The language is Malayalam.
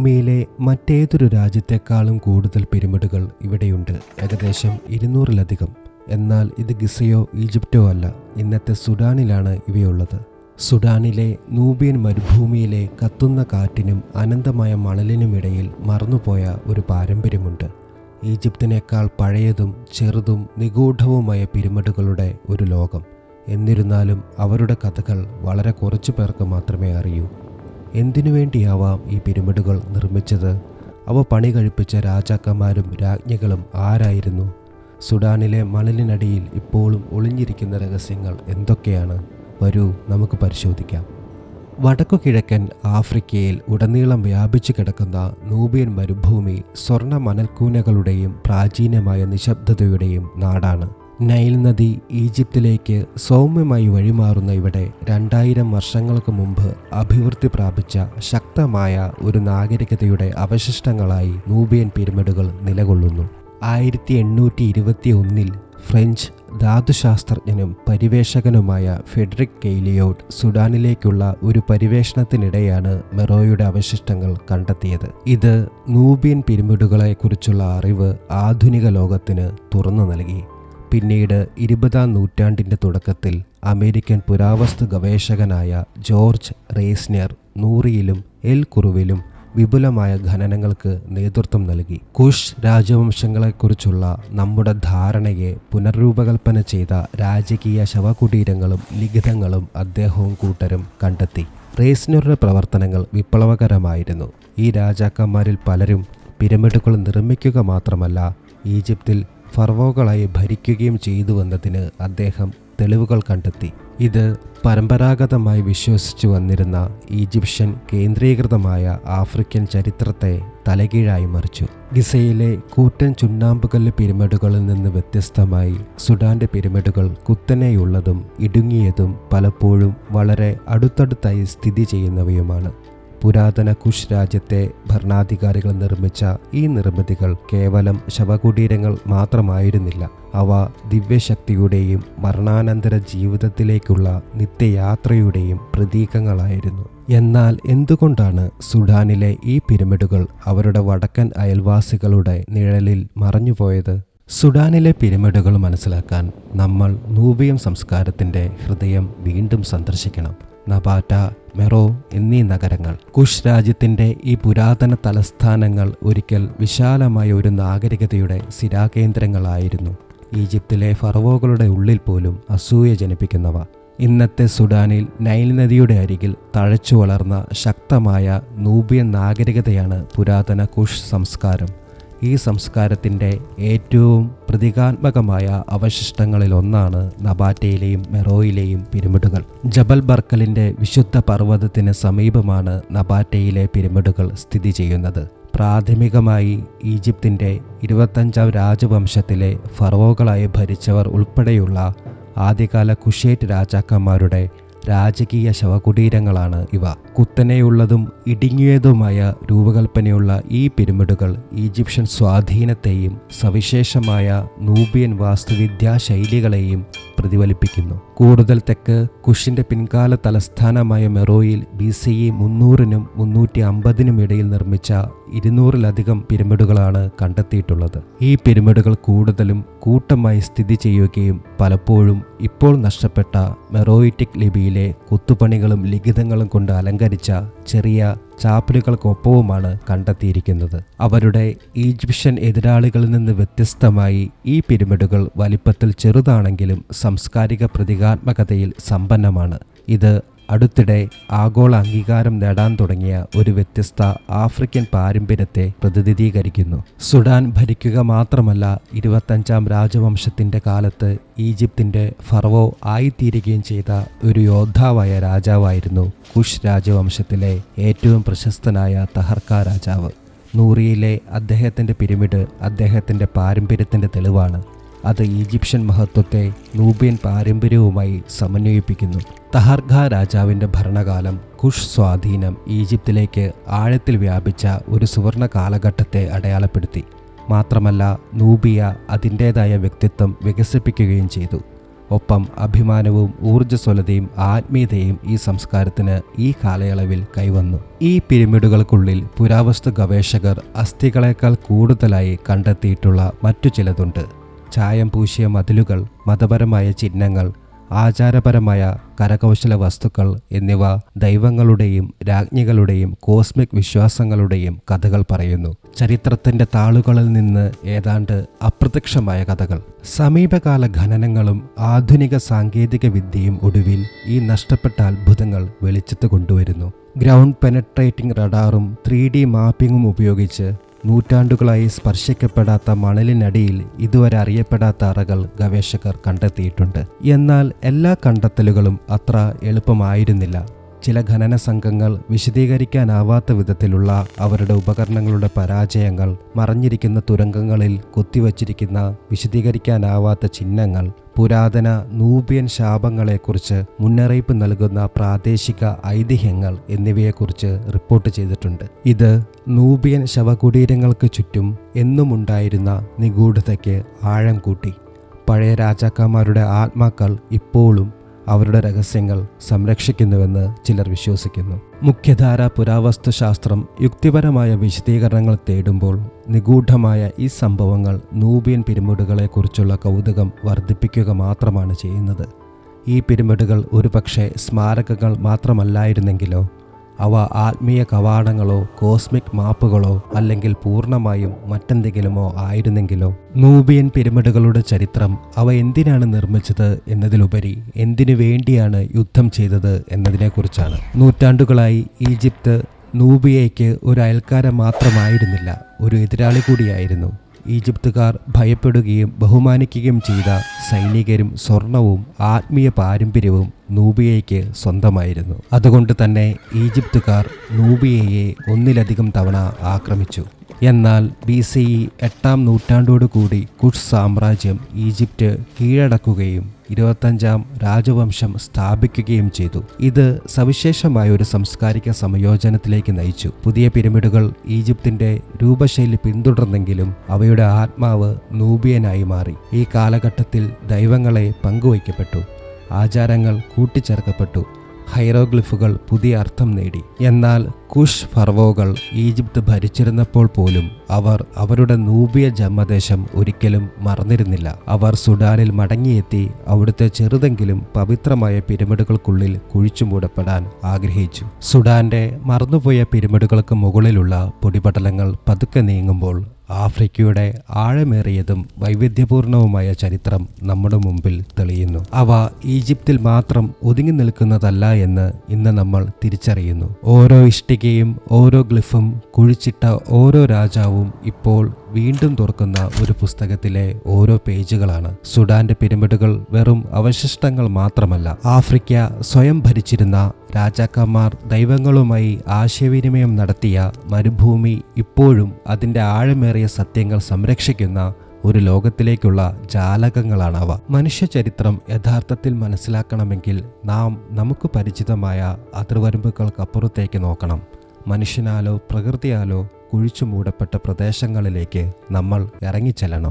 ഭൂമിയിലെ മറ്റേതൊരു രാജ്യത്തെക്കാളും കൂടുതൽ പിരമിഡുകൾ ഇവിടെയുണ്ട്. ഏകദേശം ഇരുന്നൂറിലധികം. എന്നാൽ ഇത് ഗിസയോ ഈജിപ്റ്റോ അല്ല. ഇന്നത്തെ സുഡാനിലാണ് ഇവയുള്ളത്. സുഡാനിലെ നൂബിയൻ മരുഭൂമിയിലെ കത്തുന്ന കാറ്റിനും അനന്തമായ മണലിനുമിടയിൽ മറന്നുപോയ ഒരു പാരമ്പര്യമുണ്ട്. ഈജിപ്തിനേക്കാൾ പഴയതും ചെറുതും നിഗൂഢവുമായ പിരമിഡുകളുടെ ഒരു ലോകം. എന്നിരുന്നാലും അവരുടെ കഥകൾ വളരെ കുറച്ചു പേർക്ക് മാത്രമേ അറിയൂ. എന്തിനു വേണ്ടിയാവാം ഈ പിരമിഡുകൾ നിർമ്മിച്ചത്? അവ പണി കഴിപ്പിച്ച രാജാക്കന്മാരും രാജ്ഞികളും ആരായിരുന്നു? സുഡാനിലെ മണലിനടിയിൽ ഇപ്പോഴും ഒളിഞ്ഞിരിക്കുന്ന രഹസ്യങ്ങൾ എന്തൊക്കെയാണ്? വരൂ നമുക്ക് പരിശോധിക്കാം. വടക്കു കിഴക്കൻ ആഫ്രിക്കയിൽ ഉടനീളം വ്യാപിച്ചു കിടക്കുന്ന നൂബിയൻ മരുഭൂമി സ്വർണ മണൽക്കൂനകളുടെയും പ്രാചീനമായ നിശബ്ദതയുടെയും നാടാണ്. നൈൽ നദി ഈജിപ്തിലേക്ക് സൗമ്യമായി വഴിമാറുന്ന ഇവിടെ രണ്ടായിരം വർഷങ്ങൾക്ക് മുമ്പ് അഭിവൃദ്ധി പ്രാപിച്ച ശക്തമായ ഒരു നാഗരികതയുടെ അവശിഷ്ടങ്ങളായി നൂബിയൻ പിരമിഡുകൾ നിലകൊള്ളുന്നു. ആയിരത്തി എണ്ണൂറ്റി ഇരുപത്തി ഒന്നിൽ ഫ്രഞ്ച് ധാതുശാസ്ത്രജ്ഞനും പരിവേഷകനുമായ ഫെഡറിക് കെയ്ലിയോട്ട് സുഡാനിലേക്കുള്ള ഒരു പരിവേഷണത്തിനിടെയാണ് മെറോയുടെ അവശിഷ്ടങ്ങൾ കണ്ടെത്തിയത്. ഇത് നൂബിയൻ പിരമിഡുകളെക്കുറിച്ചുള്ള അറിവ് ആധുനിക ലോകത്തിന് തുറന്നു നൽകി. പിന്നീട് ഇരുപതാം നൂറ്റാണ്ടിന്റെ തുടക്കത്തിൽ അമേരിക്കൻ പുരാവസ്തു ഗവേഷകനായ ജോർജ് റേസ്നർ നൂറിയിലും എൽ കുറുവിലും വിപുലമായ ഖനനങ്ങൾക്ക് നേതൃത്വം നൽകി. കുഷ് രാജവംശങ്ങളെക്കുറിച്ചുള്ള നമ്മുടെ ധാരണയെ പുനർരൂപകൽപ്പന ചെയ്ത രാജകീയ ശവകുടീരങ്ങളും ലിഖിതങ്ങളും അദ്ദേഹവും കൂട്ടരും കണ്ടെത്തി. റേസ്നറുടെ പ്രവർത്തനങ്ങൾ വിപ്ലവകരമായിരുന്നു. ഈ രാജാക്കന്മാരിൽ പലരും പിരമിഡുകൾ നിർമ്മിക്കുക മാത്രമല്ല ഈജിപ്തിൽ ഫർവോകളായി ഭരിക്കുകയും ചെയ്തുവെന്നതിന് അദ്ദേഹം തെളിവുകൾ കണ്ടെത്തി. ഇത് പരമ്പരാഗതമായി വിശ്വസിച്ചു വന്നിരുന്ന ഈജിപ്ഷ്യൻ കേന്ദ്രീകൃതമായ ആഫ്രിക്കൻ ചരിത്രത്തെ തലകീഴായി മറിച്ചു. ഗിസയിലെ കൂറ്റൻ ചുണ്ണാമ്പുകല്ല് പിരമിഡുകളിൽ നിന്ന് വ്യത്യസ്തമായി സുഡാന്റെ പിരമിഡുകൾ കുത്തനെയുള്ളതും ഇടുങ്ങിയതും പലപ്പോഴും വളരെ അടുത്തടുത്തായി സ്ഥിതി ചെയ്യുന്നവയുമാണ്. പുരാതന കുഷ് രാജ്യത്തെ ഭരണാധികാരികൾ നിർമ്മിച്ച ഈ നിർമ്മിതികൾ കേവലം ശവകുടീരങ്ങൾ മാത്രമായിരുന്നില്ല. അവ ദിവ്യശക്തിയുടെയും മരണാനന്തര ജീവിതത്തിലേക്കുള്ള നിത്യയാത്രയുടെയും പ്രതീകങ്ങളായിരുന്നു. എന്നാൽ എന്തുകൊണ്ടാണ് സുഡാനിലെ ഈ പിരമിഡുകൾ അവരുടെ വടക്കൻ അയൽവാസികളുടെ നിഴലിൽ മറഞ്ഞുപോയത്? സുഡാനിലെ പിരമിഡുകൾ മനസ്സിലാക്കാൻ നമ്മൾ നൂബിയം സംസ്കാരത്തിന്റെ ഹൃദയം വീണ്ടും സന്ദർശിക്കണം. നബാറ്റ മെറോ എന്നീ നഗരങ്ങൾ. കുഷ് രാജ്യത്തിന്റെ ഈ പുരാതന തലസ്ഥാനങ്ങൾ ഒരിക്കൽ വിശാലമായ ഒരു നാഗരികതയുടെ സ്ഥിരാകേന്ദ്രങ്ങളായിരുന്നു. ഈജിപ്തിലെ ഫറവോകളുടെ ഉള്ളിൽ പോലും അസൂയ ജനിപ്പിക്കുന്നവ. ഇന്നത്തെ സുഡാനിൽ നൈൽ നദിയുടെ അരികിൽ തഴച്ചു വളർന്ന ശക്തമായ നൂബിയൻ നാഗരികതയാണ് പുരാതന കുഷ് സംസ്കാരം. ഈ സംസ്കാരത്തിന്റെ ഏറ്റവും പ്രതീകാത്മകമായ അവശിഷ്ടങ്ങളിൽ ഒന്നാണ് നബാറ്റയിലെയും മെറോയിലെയും പിരമിഡുകൾ. ജബൽ ബർക്കലിന്റെ വിശുദ്ധ പർവതത്തിന് സമീപമാണ് നബാറ്റയിലെ പിരമിഡുകൾ സ്ഥിതി ചെയ്യുന്നത്. പ്രാഥമികമായി ഈജിപ്തിന്റെ ഇരുപത്തഞ്ചാം രാജവംശത്തിലെ ഫറോകളായി ഭരിച്ചവർ ഉൾപ്പെടെയുള്ള ആദ്യകാല കുഷേറ്റ് രാജാക്കന്മാരുടെ രാജകീയ ശവകുടീരങ്ങളാണ് ഇവ. കുത്തനെയുള്ളതും ഇടുങ്ങിയതുമായ രൂപകൽപ്പനയുള്ള ഈ പിരമിഡുകൾ ഈജിപ്ഷ്യൻ സ്വാധീനത്തെയും സവിശേഷമായ നൂബിയൻ വാസ്തുവിദ്യാ ശൈലികളെയും പ്രതിഫലിപ്പിക്കുന്നു. കൂടുതൽ തെക്ക് കുഷിന്റെ പിൻകാല തലസ്ഥാനമായ മെറോയിൽ ബി സി ഇ മുന്നൂറിനും മുന്നൂറ്റി അമ്പതിനും ഇടയിൽ നിർമ്മിച്ച ഇരുന്നൂറിലധികം പിരമിഡുകളാണ് കണ്ടെത്തിയിട്ടുള്ളത്. ഈ പിരമിഡുകൾ കൂടുതലും കൂട്ടമായി സ്ഥിതി ചെയ്യുകയും പലപ്പോഴും ഇപ്പോൾ നഷ്ടപ്പെട്ട മെറോയിറ്റിക് ലിപിയിലെ കുത്തുപണികളും ലിഖിതങ്ങളും കൊണ്ട് അലങ്കരിച്ച ചെറിയ ചാപ്പലുകൾക്കൊപ്പവുമാണ് കണ്ടെത്തിയിരിക്കുന്നത്. അവരുടെ ഈജിപ്ഷ്യൻ എതിരാളികളിൽ നിന്ന് വ്യത്യസ്തമായി ഈ പിരമിഡുകൾ വലിപ്പത്തിൽ ചെറുതാണെങ്കിലും സാംസ്കാരിക പ്രതീകാത്മകതയിൽ സമ്പന്നമാണ്. ഇത് അടുത്തിടെ ആഗോള അംഗീകാരം നേടാൻ തുടങ്ങിയ ഒരു വ്യത്യസ്ത ആഫ്രിക്കൻ പാരമ്പര്യത്തെ പ്രതിനിധീകരിക്കുന്നു. സുഡാൻ ഭരിക്കുക മാത്രമല്ല ഇരുപത്തഞ്ചാം രാജവംശത്തിന്റെ കാലത്ത് ഈജിപ്തിന്റെ ഫറവോ ആയിത്തീരുകയും ചെയ്ത ഒരു യോദ്ധാവായ രാജാവായിരുന്നു കുഷ് രാജവംശത്തിലെ ഏറ്റവും പ്രശസ്തനായ തഹർക്ക രാജാവ്. നൂറിയിലെ അദ്ദേഹത്തിന്റെ പിരമിഡ് അദ്ദേഹത്തിന്റെ പാരമ്പര്യത്തിന്റെ തെളിവാണ്. അത് ഈജിപ്ഷ്യൻ മഹത്വത്തെ നൂബിയൻ പാരമ്പര്യവുമായി സമന്വയിപ്പിക്കുന്നു. തഹർഖ രാജാവിന്റെ ഭരണകാലം കുഷ് സ്വാധീനം ഈജിപ്തിലേക്ക് ആഴത്തിൽ വ്യാപിച്ച ഒരു സുവർണ കാലഘട്ടത്തെ അടയാളപ്പെടുത്തി. മാത്രമല്ല നൂബിയ അതിന്റേതായ വ്യക്തിത്വം വികസിപ്പിക്കുകയും ചെയ്തു. ഒപ്പം അഭിമാനവും ഊർജസ്വലതയും ആത്മീയതയും ഈ സംസ്കാരത്തിന് ഈ കാലയളവിൽ കൈവന്നു. ഈ പിരമിഡുകൾക്കുള്ളിൽ പുരാവസ്തു ഗവേഷകർ അസ്ഥികളേക്കാൾ കൂടുതലായി കണ്ടെത്തിയിട്ടുള്ള മറ്റു ചിലതുണ്ട്. ചായം പൂശിയ മതിലുകൾ മതപരമായ ചിഹ്നങ്ങൾ ആചാരപരമായ കരകൗശല വസ്തുക്കൾ എന്നിവ ദൈവങ്ങളുടെയും രാജ്ഞികളുടെയും കോസ്മിക് വിശ്വാസങ്ങളുടെയും കഥകൾ പറയുന്നു. ചരിത്രത്തിന്റെ താളുകളിൽ നിന്ന് ഏതാണ്ട് അപ്രത്യക്ഷമായ കഥകൾ. സമീപകാല ഖനനങ്ങളും ആധുനിക സാങ്കേതിക വിദ്യയും ഒടുവിൽ ഈ നഷ്ടപ്പെട്ട അത്ഭുതങ്ങൾ വെളിച്ചത്ത് കൊണ്ടുവരുന്നു. ഗ്രൗണ്ട് പെനട്രേറ്റിംഗ് റഡാറും ത്രീ ഡി മാപ്പിംഗും ഉപയോഗിച്ച് നൂറ്റാണ്ടുകളായി സ്പർശിക്കപ്പെടാത്ത മണലിനടിയിൽ ഇതുവരെ അറിയപ്പെടാത്ത അറകൾ ഗവേഷകർ കണ്ടെത്തിയിട്ടുണ്ട്. എന്നാൽ എല്ലാ കണ്ടെത്തലുകളും അത്ര എളുപ്പമായിരുന്നില്ല. ചില ഖനന സംഘങ്ങൾ വിശദീകരിക്കാനാവാത്ത വിധത്തിലുള്ള അവരുടെ ഉപകരണങ്ങളുടെ പരാജയങ്ങൾ മറഞ്ഞിരിക്കുന്ന തുരങ്കങ്ങളിൽ കൊത്തിവച്ചിരിക്കുന്ന വിശദീകരിക്കാനാവാത്ത ചിഹ്നങ്ങൾ പുരാതന നൂബിയൻ ശാപങ്ങളെക്കുറിച്ച് മുന്നറിയിപ്പ് നൽകുന്ന പ്രാദേശിക ഐതിഹ്യങ്ങൾ എന്നിവയെക്കുറിച്ച് റിപ്പോർട്ട് ചെയ്തിട്ടുണ്ട്. ഇത് നൂബിയൻ ശവകുടീരങ്ങൾക്ക് ചുറ്റും എന്നുമുണ്ടായിരുന്ന നിഗൂഢതയ്ക്ക് ആഴം കൂട്ടി. പഴയ രാജാക്കന്മാരുടെ ആത്മാക്കൾ ഇപ്പോഴും അവരുടെ രഹസ്യങ്ങൾ സംരക്ഷിക്കുന്നുവെന്ന് ചിലർ വിശ്വസിക്കുന്നു. മുഖ്യധാര പുരാവസ്തുശാസ്ത്രം യുക്തിപരമായ വിശദീകരണങ്ങൾ തേടുമ്പോൾ നിഗൂഢമായ ഈ സംഭവങ്ങൾ നൂബിയൻ പിരമിഡുകളെക്കുറിച്ചുള്ള കൗതുകം വർദ്ധിപ്പിക്കുക മാത്രമാണ് ചെയ്യുന്നത്. ഈ പിരമിഡുകൾ ഒരുപക്ഷെ സ്മാരകങ്ങൾ മാത്രമല്ലായിരുന്നെങ്കിലോ അവ ആത്മീയ കവാടങ്ങളോ കോസ്മിക് മാപ്പുകളോ അല്ലെങ്കിൽ പൂർണമായും മറ്റെന്തെങ്കിലുമോ ആയിരുന്നെങ്കിലോ നൂബിയൻ പിരമിഡുകളുടെ ചരിത്രം അവ എന്തിനാണ് നിർമ്മിച്ചത് എന്നതിലുപരി എന്തിനു വേണ്ടിയാണ് യുദ്ധം ചെയ്തത് എന്നതിനെക്കുറിച്ചാണ്. നൂറ്റാണ്ടുകളായി ഈജിപ്ത് നൂബിയയ്ക്ക് ഒരു അയൽക്കാരൻ മാത്രമായിരുന്നില്ല ഒരു എതിരാളി കൂടിയായിരുന്നു. ഈജിപ്തുകാർ ഭയപ്പെടുകയും ബഹുമാനിക്കുകയും ചെയ്ത സൈനികരും സ്വർണവും ആത്മീയ പാരമ്പര്യവും നൂബിയയ്ക്ക് സ്വന്തമായിരുന്നു. അതുകൊണ്ട് തന്നെ ഈജിപ്തുകാർ നൂബിയയെ ഒന്നിലധികം തവണ ആക്രമിച്ചു. എന്നാൽ ബി സി ഇ എട്ടാം നൂറ്റാണ്ടോടുകൂടി കുഷ് സാമ്രാജ്യം ഈജിപ്റ്റ് കീഴടക്കുകയും ഇരുപത്തഞ്ചാം രാജവംശം സ്ഥാപിക്കുകയും ചെയ്തു. ഇത് സവിശേഷമായ ഒരു സാംസ്കാരിക സംയോജനത്തിലേക്ക് നയിച്ചു. പുതിയ പിരമിഡുകൾ ഈജിപ്തിന്റെ രൂപശൈലി പിന്തുടർന്നെങ്കിലും അവയുടെ ആത്മാവ് നൂബിയനായി മാറി. ഈ കാലഘട്ടത്തിൽ ദൈവങ്ങളെ പങ്കുവയ്ക്കപ്പെട്ടു. ആചാരങ്ങൾ കൂട്ടിച്ചേർക്കപ്പെട്ടു. ഹൈറോഗ്ലിഫുകൾ പുതിയ അർത്ഥം നേടി. എന്നാൽ കുഷ് ഫർവോകൾ ഈജിപ്ത് ഭരിച്ചിരുന്നപ്പോൾ പോലും അവർ അവരുടെ നൂബിയ ജന്മദേശം ഒരിക്കലും മറന്നിരുന്നില്ല. അവർ സുഡാനിൽ മടങ്ങിയെത്തി അവിടുത്തെ ചെറുതെങ്കിലും പവിത്രമായ പിരമിഡുകൾക്കുള്ളിൽ കുഴിച്ചുമൂടപ്പെടാൻ ആഗ്രഹിച്ചു. സുഡാന്റെ മറന്നുപോയ പിരമിഡുകൾക്ക് മുകളിലുള്ള പൊടിപടലങ്ങൾ പതുക്കെ നീങ്ങുമ്പോൾ ആഫ്രിക്കയുടെ ആഴമേറിയതും വൈവിധ്യപൂർണവുമായ ചരിത്രം നമ്മുടെ മുമ്പിൽ തെളിയുന്നു. അവ ഈജിപ്തിൽ മാത്രം ഒതുങ്ങി നിൽക്കുന്നതല്ല എന്ന് ഇന്ന് നമ്മൾ തിരിച്ചറിയുന്നു. ഓരോ ഇഷ്ടികയും ഓരോ ഗ്ലിഫും കുഴിച്ചിട്ട ഓരോ രാജാവും ഇപ്പോൾ വീണ്ടും തുറക്കുന്ന ഒരു പുസ്തകത്തിലെ ഓരോ പേജുകളാണ്. സുഡാന്റെ പിരമിഡുകൾ വെറും അവശിഷ്ടങ്ങൾ മാത്രമല്ല. ആഫ്രിക്ക സ്വയം ഭരിച്ചിരുന്ന രാജാക്കന്മാർ ദൈവങ്ങളുമായി ആശയവിനിമയം നടത്തിയ മരുഭൂമി ഇപ്പോഴും അതിന്റെ ആഴമേറിയ സത്യങ്ങൾ സംരക്ഷിക്കുന്ന ഒരു ലോകത്തിലേക്കുള്ള ജാലകങ്ങളാണവ. മനുഷ്യചരിത്രം യഥാർത്ഥത്തിൽ മനസ്സിലാക്കണമെങ്കിൽ നാം നമുക്ക് പരിചിതമായ അതിർവരമ്പുകൾക്കപ്പുറത്തേക്ക് നോക്കണം. മനുഷ്യനാലോ പ്രകൃതിയാലോ കുഴിച്ചു മൂടപ്പെട്ട പ്രദേശങ്ങളിലേക്ക് നമ്മൾ ഇറങ്ങിച്ചെല്ലണം.